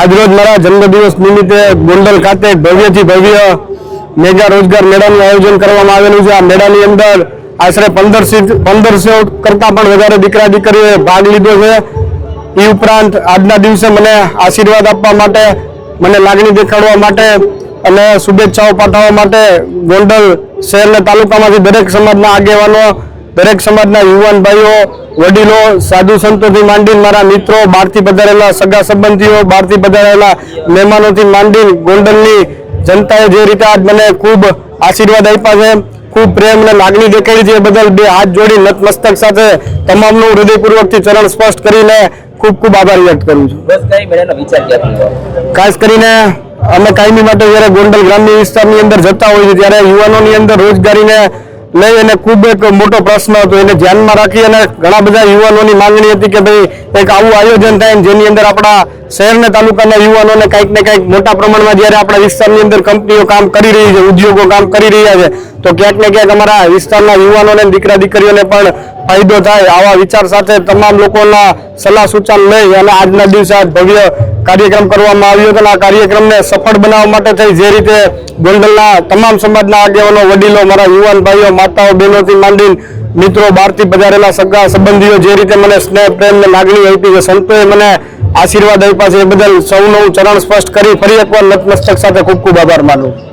આજરોજ મારા જન્મદિવસ નિમિત્તે ગોંડલ ખાતે ભવ્યથી ભવ્ય મેગા રોજગાર મેળાનું આયોજન કરવામાં આવેલું છે. આ મેળાની અંદર આશરે પંદરસો કરતા પણ વધારે દીકરા દીકરીઓએ ભાગ લીધો છે. એ ઉપરાંત આજના દિવસે મને આશીર્વાદ આપવા માટે, મને લાગણી દેખાડવા માટે અને શુભેચ્છાઓ પાઠવવા માટે ગોંડલ શહેર અને તાલુકામાંથી દરેક સમાજના આગેવાનો દરેક સમાજના યુવાન ભાઈઓ વડીલો સાધુ સંતોથી માંડીને મારા મિત્રો બહારથી પધારેલા સગા સંબંધીઓ બહારથી પધારેલા મહેમાનોથી માંડીને ગોંડલની જનતાએ જે રીતે આજ મને ખૂબ આશીર્વાદ આપ્યા છે ખૂબ પ્રેમ અને લાગણી દેખાડી છે એ બદલ બે હાથ જોડી નતમસ્તક સાથે તમામનું હૃદયપૂર્વકથી ચરણ સ્પષ્ટ કરીને ખૂબ ખૂબ આભાર વ્યક્ત કરું છું? ખાસ કરીને અમે કાયમી માટે જ્યારે ગોંડલ ગ્રામ્ય વિસ્તારની અંદર જતા હોઈએ ત્યારે યુવાનોની અંદર રોજગારીને લઈ અને ખૂબ એક મોટો પ્રશ્ન હતો. એને ધ્યાનમાં રાખી અને ઘણા બધા યુવાનોની માંગણી હતી કે ભાઈ, એક આવું આયોજન થાય જેની અંદર આપણા શહેરના તાલુકાના યુવાનોને કંઈક ને કંઈક મોટા પ્રમાણમાં જ્યારે આપણા વિસ્તારની અંદર કંપનીઓ કામ કરી રહી છે, ઉદ્યોગો કામ કરી રહ્યા છે, તો ક્યાંક ને ક્યાંક અમારા વિસ્તારના યુવાનોને દીકરા દીકરીઓને પણ ફાયદો થાય આવા વિચાર સાથે તમામ લોકોના સલાહ સૂચન લઈ અને આજના દિવસે ભવ્ય કાર્યક્રમ કરવામાં આવ્યો હતો આ કાર્યક્રમને સફળ બનાવવા માટે થઈ જે રીતે ગોંડલના તમામ સમાજના આગેવાનો, વડીલો, મારા યુવાન ભાઈઓ, માતાઓ, બહેનોથી માંડીને મિત્રો, બહારથી પધારેલા સગા સંબંધીઓ જે રીતે મને સ્નેહ, પ્રેમ ને લાગણી આપી છે, સંતોએ મને આશીર્વાદ આપ્યા છે, એ બદલ સૌનું હું ચરણ સ્પષ્ટ કરી ફરી એકવાર નતમસ્તક સાથે ખૂબ ખૂબ આભાર માનું.